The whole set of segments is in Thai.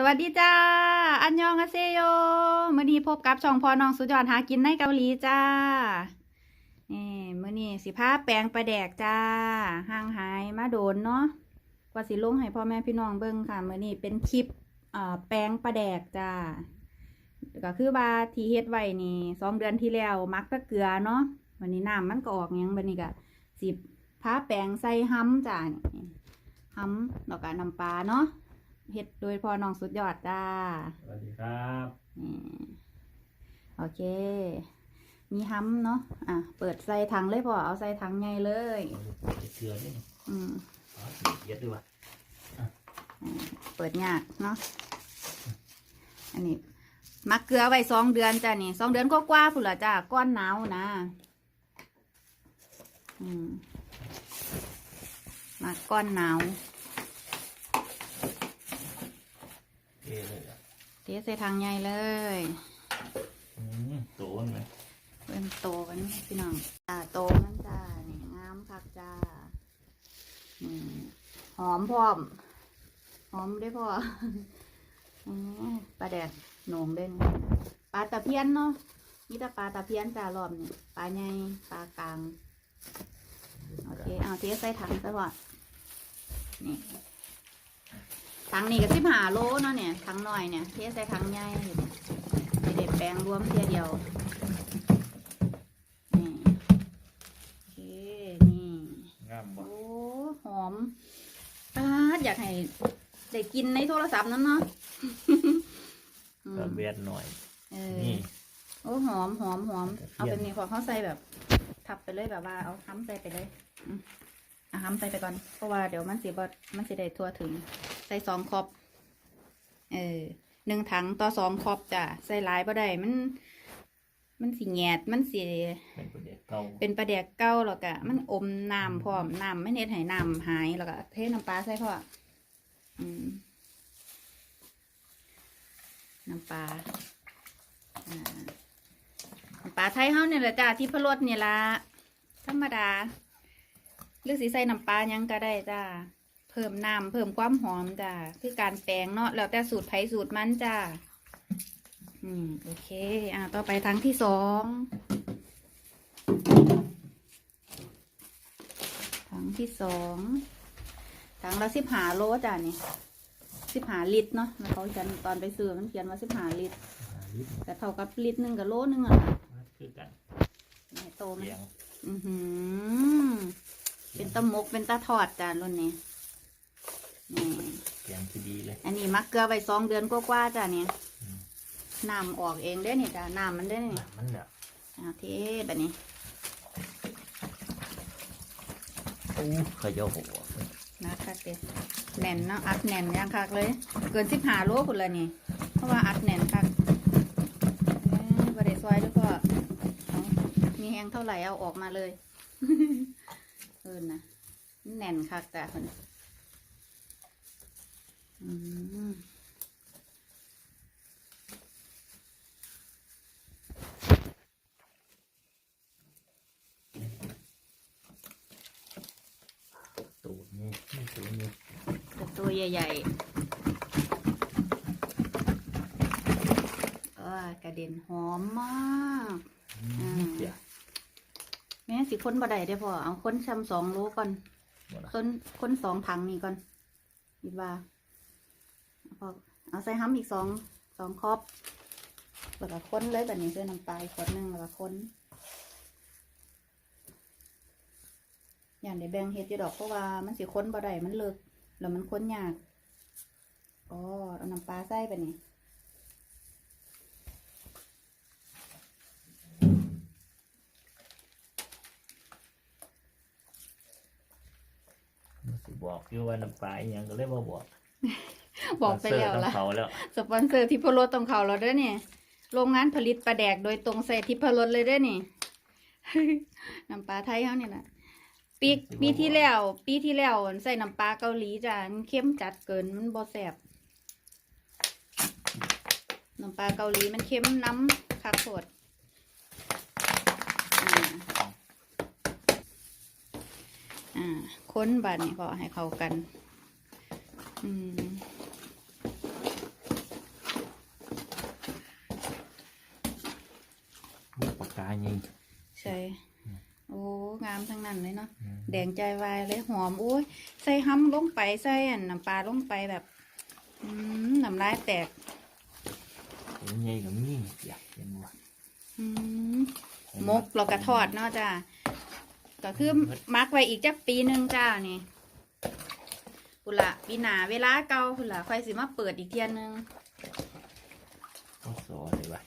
สวัสดีจ้า อันยองอาเซโยมื่อนี้พบกับช่องพอน้องสุดยอดหากินในเกาหลีจ้านี่มื่อนี้สิพาแปลงประแดกจ้า ห่างหายมาโดนเนาะ กว่าสิลงให้พ่อแม่พี่น้องเบิ่งค่ะมื่อนี้เป็นคลิปเอ่อแปลงประแดกจ้า ก็คือว่าทีเฮ็ดไว้นี่สองเดือนที่แล้วมักตะเกลือเนาะวันนี้น้ำมันก็ออกยังบัดนี้ก็สิพาแปลงใส่ห้ำจ้าห้ำแล้วก็น้ำปลาเนาะ เฮ็ดโดยพอน้องสุดยอดจ้า สวัสดีครับนี่โอเค มีห้ำเนาะ อะ เปิดใส่ถังเลยพอเอาใส่ถังใหญ่เลยเอาเกลือนี่อืมอ๋อเย็ดด้วยวะเปิดยากเนาะ อันนี้มักเกลือไว้สองเดือนจ้ะนี่สองเดือนก็กว่าพุ่นละจ้าก้อนหนาวนะ อืมมักก้อนหนาว เกเลยอะเทใส่ถังใหญ่เลยอืมโตนไหมเป็นโตกันพี่น้องจ้าโตมันจ้านี่งามคักจ้านี่หอมพร้อม หอมได้พออืมปลาแดดโหนงเด้งปลาตะเพียนเนาะมีแต่ปลาตะเพียนจ้ารอบนี่ปลาใหญ่ปลากลางโอเคเอาเทใส่ถังซะก่อนนี่ ถังนี่ก็สิบหาโลเนาะเนี่ยถังน้อยเนี่ยเทใส่ถังใหญ่นี่ไม่ได้แปลงรวมเทียเดียวนี่โอเคนี่งามบ่โอ้หอมอาดอยากให้ได้กินในโทรศัพท์นั้นเนาะอืกระมเบียดหน่อยเออนี่โอ้หอมหอมหอมกระเทียมเอาเป็นนี่พอเขาใส่แบบ ทับไปเลยแบบว่าเอาห้ำใส่ไปเลย อืมเอาห้ำใส่ไปก่อน เพราะว่าเดี๋ยวมันสิบมันสิได้ทั่วถึง ใส่สองครอบ เออหนึ่งถังต่อสองครอบจ้ะ ใส่หลายบ่ได้ มัน มันสิแงดมันสิเป็นประเด็กเก่าเป็นปลาแดกเก้าแล้วก็มันอมน้ำพร้อมน้ำไม่เน็ดให้น้ำหายแล้วก็เทน้ำปลาใส่พ่ออืมน้ำปลาอ่าน้ำปลาไทยเฮาเนี่ยแหละจ้าที่พะรสเนี่ยละธรรมดา หรือสีใส่น้ำปลาหยังก็ได้จ้าเพิ่มน้ำเพิ่มความหอมจ้าคือการแปลงเนาะแล้วแต่สูตรไผสูตรมันจ้าอืมโอเค อ่าต่อไปทางที่สองถังที่สองถังละสิบหาโลจ้ะนี่สิบหาลิตรเนาะแล้วเขาเขียนตอนไปซื้อมันเขียนว่าสิบหาลิตรหาลิตรแต่เท่ากับลิตรหนึ่งกับโลหนึงอะนะมาคือกันนี่โตไหมเลี้ยงอือหือ เป็นตะมกเป็นตะทอดจ้ะรุ่นนี้นี่เลี้ยงที่ดีเลย อันนี้มักเกลือไปสองเดือนกว่าๆจ้ะเนี่ยอืม น้ำออกเองได้นี่จ้ะน้ำมันได้นี่หนักมันเนี่ยเอาเทแบบนี้โอ้เขย่าหัวนะคักเด็แน่นเนาะอัดแน่นย่างคักเลย เกินสิบหาโลคุณเลยนี่ เพราะว่าอัดแน่นคักเอ้ยบริซอยด้วยพ่อเอามีแห้งเท่าไหร่เอาออกมาเลย เออนะแน่นคักจ้ะคนอืมตูดนี่นี่ตูดนี่แต่ตัวใหญ่ๆเออกระเด็นหอมมาก อืมเดี๋ยว แม่สิค้นบ่ได้เด้อพ่อเอาค้นซ้ำสองโลก่อนหมดละค้นค้นสองถังนี่ก่อนคิดว่าพอเอาใส่ห้ำอีกสองสองครอบแล้วก็ค้นเลยแบบนี้เสื้อน้ำปลาอีกขวดหนึงแล้วก็ค้น อย่างเดี๋ยวแบ่งเฮ็ดอยู่ดอกเพราะว่ามันสิค้นบ่ได้มันเลิกแล้วมันค้นยากอ๋อเอาน้ำปลาใส่แบบนี้ บอกอยู่ว่าน้ำปลาอหยังก็เลยมาบอกบอกไปแล้วเสิร์ฟล่ะน้ำเขาแล้ว สปอนเซอร์ทิพรสตรงเขาเราเด้อเนี่ย โรงงานผลิตปลาแดกโดยตรงใส่ทิพรสเลยเด้อนี่ น้ำปลาไทยเขาเนี่ยนะปีปีที่แล้ว ปีที่แล้วใส่น้ำปลาเกาหลีจ้ะมันเข้มจัดเกินมันบ่แซ่บน้ำปลาเกาหลีมันเข้มน้ำคักโสดอ่า ค้นบานนี่พอให้เข้ากัน อืมปากกายิงใช่โอ้งามทั้งนั้นเลยเนาะแดงใจวายเลยหอมโอ้ยใส่ห้ำลงไปใส่อันน้ำปลาลงไปแบบอืมน้ำลายแตกยังไงกับนี่อยากเป็นว่ะมกเรากระทอดเนาะจ้า ก็คือมักไว้อีกจักปีหนึ่งจ้านี่พุ่นละปีหนาเวลาเก่าพุ่นละค่อยสิมาเปิดอีกเทียนหนึงก็สอเลยว่ะ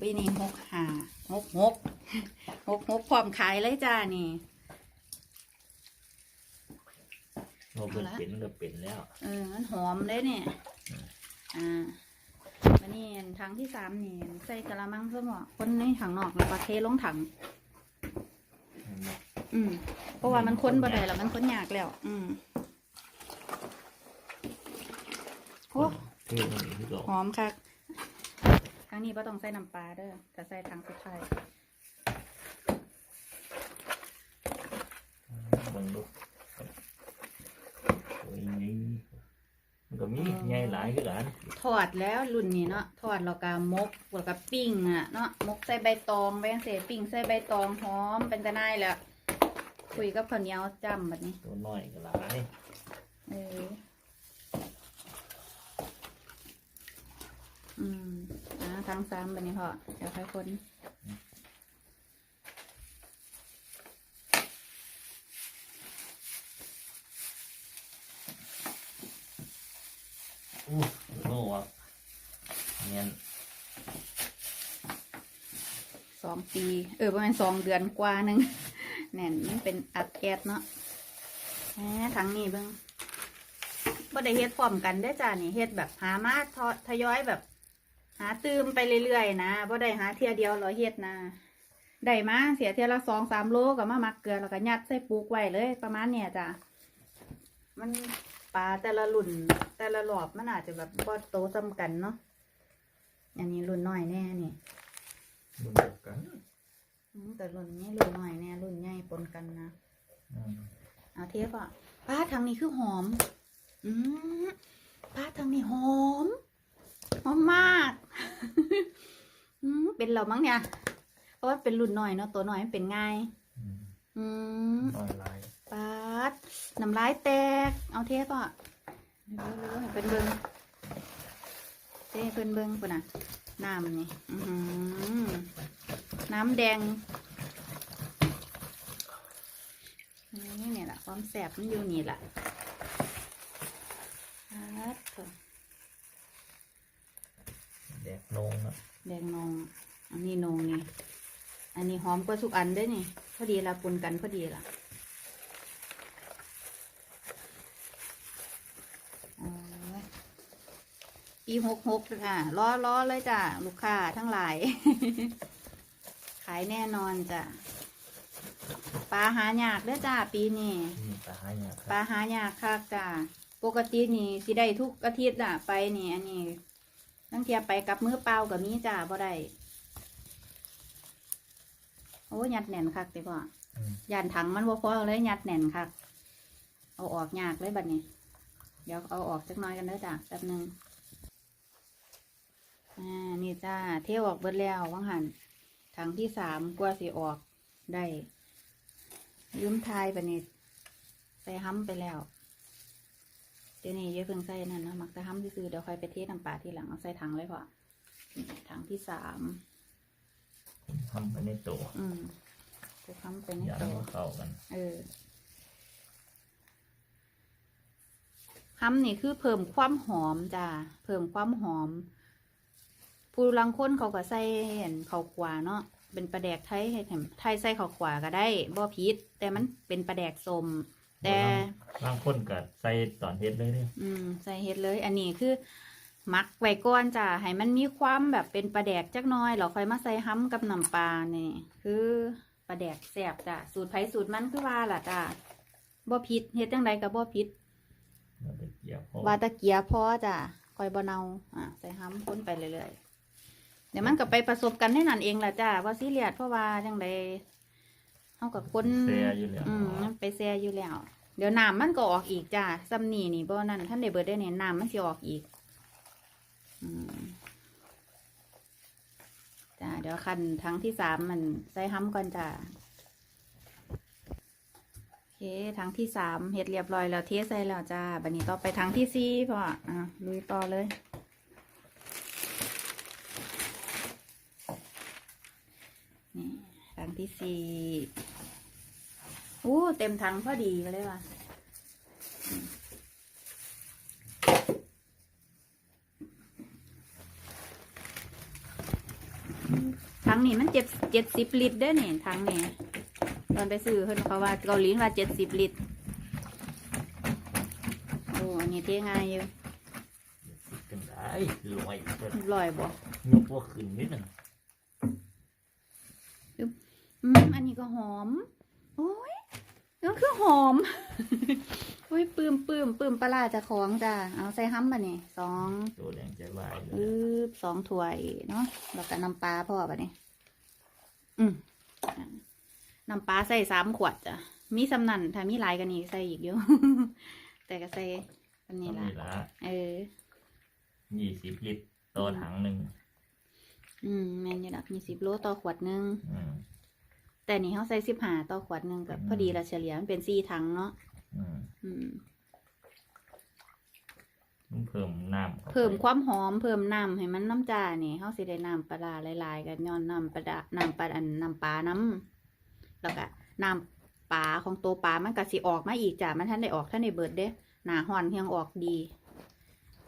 ปีนี้หกหาหกหกหกหกพร้อมขายเลยจ้านี่โมเป็นเป็นก็เป็นแล้ว เออ มันหอมเลยเนี่ย อ่าวันนี้ถังที่สามนี่ใส่กะละมังเพื่อหมอคนในถังนอกแล้วก็เทลงถังเห็นไหม อืมเพราะว่ามันค้นบ่ได้แล้วมันค้นยากแล้ว อืมโอ้เท่ตรงนี้ที่เราหอมค่ะครั้งนี้ไ่ต้องใส่น้ำปลาเด้อแต่ใส่ถังสุดท้ายเบังดูตัวนี้มันก็มีใหญ่หลายคือกันทอดแล้วรุ่นนี้เนาะทอดแล้วก็มกแล้วก็ปิ้งอะเนาะมกใส่ใบตองไปจังเสปิ้งใส่ใบตองหอมเป็นตะนายแล้ว คุยกับข้าวเหนียวจ้ำแบบนี้ ตัวน้อยก็หลายเออ อืมอ่าทั้งซ้ำแบบนี้พอเดี๋ยวค่อยคนอู้โน่วะเนี่ยสองปี เออประมาณสองเดือนกว่าหนึ่ง แน่นมันเป็นอัดแก๊สเนาะแหมทั้งนี้เบิ้งบ่ได้เฮ็ดพร้อมกันได้อจ้านี่เฮ็ดแบบหามาทอทยอยแบบ หาตืมไปเรื่อยๆนะบ่ได้หาเทียเดียวร้อยเฮ็ดนะได้มาเสียเทียละสองสามโลก็มามักเกลือแล้วก็ยัดใส่ปุกไว้เลย ประมาณเนี้ยจ้ะมันปลาแต่ละรุ่นแต่ละรอบมันอาจจะแบบบ่โตซ้ำกันเนาะอันนี้รุ่นน้อยแน่นี่มันเดียวกันอืม แต่รุ่นนี้รุ่นน้อยแน่รุ่นใหญ่ปนกันนะอืมเอาเทียบอะป้าทางนี้คือหอม อืมป้าทางนี้หอมหอมมากอืมเป็นเรามั้งเนี่ย เพราะว่าเป็นรุ่นน้อยเนาะตัวน้อยมันเป็นง่าย อืมอืมน้อยหลายป้าดน้ำลายแตก เอาเทปอะเร็วๆๆให้เป็นเบิงเทให้เป็นเบิงปุ่นน่ะน้ำนี่อือหือ น้ำแดงนี่เนี่ยแหละความแสบมันอยู่นี่แหละครับแดกนงนะแดงนองอันนี้นองนี่อันนี้หอมกว่าทุกอันเด้วยนี่พอดีละปนกันพอดีละเอาไว้ปีหกหกค่ะล้อล้อเลยจ้ะ ลูกค้าทั้งหลายขายแน่นอนจ้ะปลาหายากเด้อจ้าปีนี้นี่ตาหายากปลาหายากคักจ้าปกตินี่สิได้ทุกอาทิตย์อะไปนี่อันนี้ตั้งเทียไปกับมือเปล่ากับมีจ้าบ่ได้โอ้ยัดแน่นคักติพ่ออืมยันถังมันบ่พอเลยยัดแน่นคักเอาออกยากเลยบัดนี้ เดี๋ยวเอาออกจักหน้อยกันเด้อจ้าแป๊บหนึงอ่านี่จ้าเที่ยวออกเบิดแล้วว่างหัน ถังที่สามกว่าสิออกได้ยืมทายบัดนี้ใส่ห้ำไปแล้วเดี๋ยวนี้เยอะเพิ่งใส่นั่นนะมักจะห้ำซื้อๆเดี๋ยวค่อยไปเทน้ำปลาทีหลังเอาใส่ถังเลยพอนี่ถังที่สามทำไปในตัวอืมจะห้ำไปในอย่างโต๊ะมันเข้ากันเออห้ำนี่คือเพิ่มความหอมจ้าเพิ่มความหอม ผู้ลังคนเขาก็ใส่เห็นเขาวขวาเนาะเป็นปลาแดกไทยให้แถมไทยใส่เขาวขวาก็ได้บ่พิษแต่มันเป็นปลาแดกสมแต่บางคนก็ใส่ตอนเฮ็ดเลยเนี่ยอืมใส่เฮ็ดเลย อันนี้คือหมักไว้ก่อนจ้ะให้มันมีความแบบเป็นปลาแดกจักหน้อยแล้วค่อยมาใส่ห้ำกับน้ำปลานี่คือปลาแดกแซ่บจ้ะสูตรไผสูตรมันคือว่าล่ะจ้ะบ่ผิดเฮ็ดจังใดก็บ่ผิดเราจะเกี่ยวเพราะว่าตะเกียพอจ้ะค่อยบ่เนาอะใส่ห้ำคนไปเรื่อยๆเดี๋ยวมันก็ไปประสบกันให้นั่นเองล่ะจ้ะว่าซีเรียสเพราะว่าจังใดเฮากับคนเสียอยู่แล้วอืมมันไปแซ่อยู่แล้ว เดี๋ยวน้ำมันก็ออกอีกจ้าซัมนี่นี่บ่นั่นท่านได้เบิดได้เนี่ยน้ำมันสิออกอีกอืมจ้าเดี๋ยวคันทั้งที่สามมันใส่ห้ำก่อนจ้าโอเคทั้งที่สามเฮ็ดเรียบร้อยแล้วเทใส่แล้วจ้าบันนี้ต่อไปทั้งที่สี่พ่ออะลุยต่อเลย นี่ ถังที่สี่อู้เต็มถังพอดีไปเลยว่ะอืมถังนี้มันเจ็ดเจ็ดสิบลิตรเด้อนี่ถังนี้ตอนไปซื้อเพิ่นเขาว่าเกาหลีว่าเจ็ดสิบลิตรโอ้อันนี้เทง่ายอยู่กันได้รวยเพิ่นลอยบ่ยกพวกขึ้นนิดหนึง อืมอันนี้ก็ หอม โอ้ยก็คือหอม โอ้ยปืมปืมปืมปลาร้าจะของจ้ะ เอาใส่ห้ำมานี่สองตัวแดงใจวายเลยอึบสองถ้วยเนาะแล้วก็น้ำปลาพ่อปะนี่อืมน้ำปลาใส่สามขวดจ้ะ มีสำนันถ้ามีหลายกันนี้ใส่อีกอยู่แต่ก็ใส่อันนี้นี่ละละเออยี่สิบลิตรต่อถังหนึ่ง อืมแม่นอยู่ดักมีสิบโลต่อขวดหนึงอืม แต่นี่เขาใส่สิบห้าต่อขวดหนึงกับอืมพอดีละเฉลี่ยมันเป็นสี่ถังเนาะอืมอืม ต้องเพิ่มน้ำข้าไปเพิ่มความหอมเพิ่มน้ำให้มันน้ำจานี่เขาสิได้น้ำปลาร้าหลายๆกันย้อนน้ำปลาร้าน้ำปลาอันน้ำปลาน้ำแล้วก็น้ำปลาของตัวปลามันก็สิออกมาอีกจ้ะมันท่านได้ออกท่านได้เบิดเด้หนาห่อนเพียงออกดี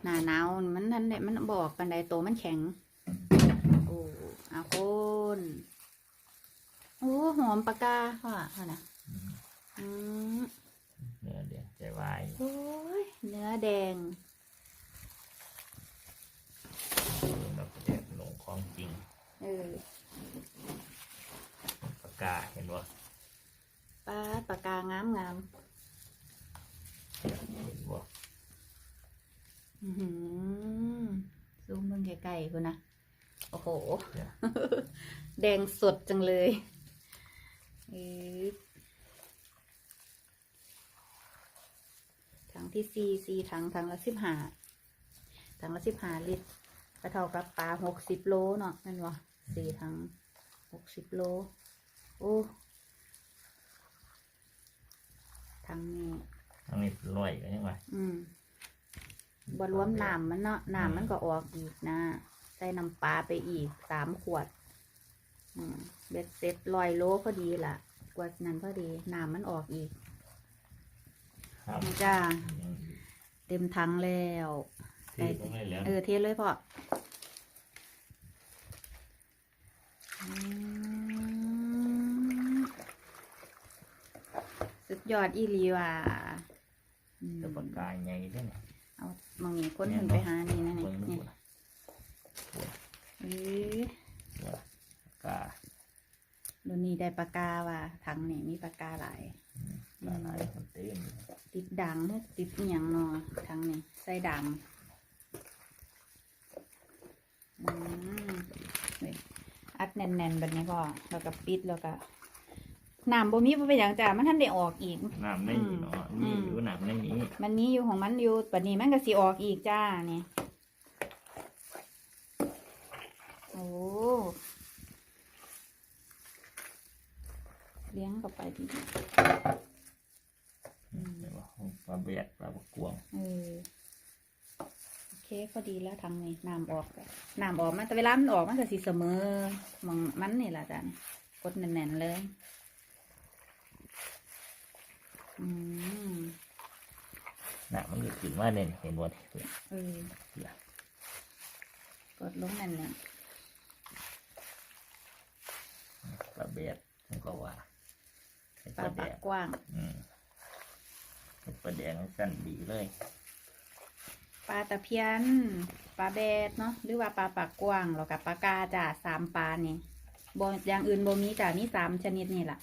หนาหนาวมันท่านได้มันบออกกันใดโตวมันแข็งโอ้อาคน โอ้หอมปากกาค่ะค่ะนะอืมอืมเนื้อแดงใจวายโอ้ยเนื้อแดงแบบแดงลงของจริงเออปากกาเห็นว่าปลาปากกางามงามเห็นว่าอื้อหือซูมเบิ่งไกลๆคุณนะโอ้โห แดงสดจังเลย เออถังที่สี่สี่ถังถังละสิบห้าถังละสิบห้าลิตรก็เท่ากับปลาหกสิบโลเนาะนั่นวะสี่ถังหกสิบโล โอ้ถังนี้ทั้งนี้ร้อยกันยังไงอืมบรวมน้ำมันเนาะน้ำมันก็ออกอีกนะ ใส่น้ำปลาไปอีกสามขวดอืม เบ็ดเสร็จลอยโลพอดีล่ะ กว่านั้นพอดีน้ำมันออกอีกครับนี่จ้ายังเต็มถังแล้วเทตรงนี้แล้วเออเทเลยพ่ออืมสุดยอดอีหลีว่ะอืมตัวปากกาใหญ่ด้วยนะเอามองนี้คนขึ้นไปหานี่นะนี่เบิ่งดูนี่ นะ เออ ว่าปากกา เดูนี่ได้ปากกาว่ะถังนี่มีปากกาหลายละลายคนเต้นติดดังติดอหย่างเนอถังนี่ใส่ดังอืมนี่อัดแน่นๆแบบนี้ก็แล้วก็ปิดแล้วก็น้ำบ่มีบ่เป็นอย่างจ้ามันท่านได้ออกอีก น้ำในนี้เนาะอืมนี่อยู่น้ำในนี้ มันมีอยู่ของมันอยู่ปัดนี้มันก็สิออกอีกจ้านี่โอ้ เลี้ยงเข้าไปทีเดียวอืมเรียกว่าปลาเบียดปลาบกกวงเออโอเคพอดีแล้วทางนี้น้ำออกแล้วน้ำออกมันแต่เวลามันออกมันก็สิเสมอมองมันนี่แหละจ้ะกดแน่นๆเลยอืมน้ำมันก็ขึ้นมาเนี่ยเห็นบ่เนี่ยเออกดลงแน่นปลาเบียดมันก็ว่าให้ๆ ปปลาลาแดปากงกว้างอืมให้ปลาแดงสั้นดีเลยปลาตะเพียนปลาแบดเนาะหรือว่าปลาปากกว้างแล้วกับปลากาจ้ะสามปลานี่บอย่างอื่นบ่มีจ้ะมีสามชนิดนี่แหละ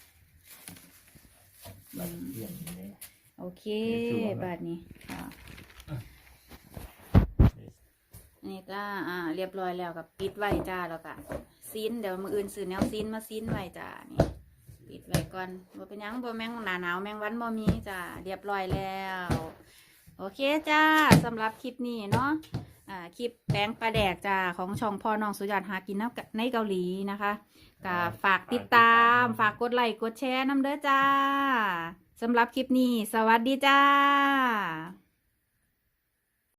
ปลาเทียนนี่เลยโอเคเดี๋ยวชูเอาไว้บาดนี้ค่ะนี่จ้าอ่า เรียบร้อยแล้วกับปิดไว้จ้าแล้วก็ซีนเดี๋ยวมืออื่นซื้อแนวซีนมาซีนไว้จ้านี่ ปิดไว้ก่อนบ่เป็นหยังบ่แมงหนาหนาวแมงวันบ่มีจ้าเรียบร้อยแล้ว โอเคจ้าสำหรับคลิปนี้เนาะอ่าคลิปแป้งปลาแดกจ้าของช่องพ่อน้องสุดยอดหากินน้ำในเกาหลีนะคะก็ฝากติดตาม ฝากกดไลค์กดแชร์น้ำเด้อจ้าสำหรับคลิปนี้ สวัสดีจ้า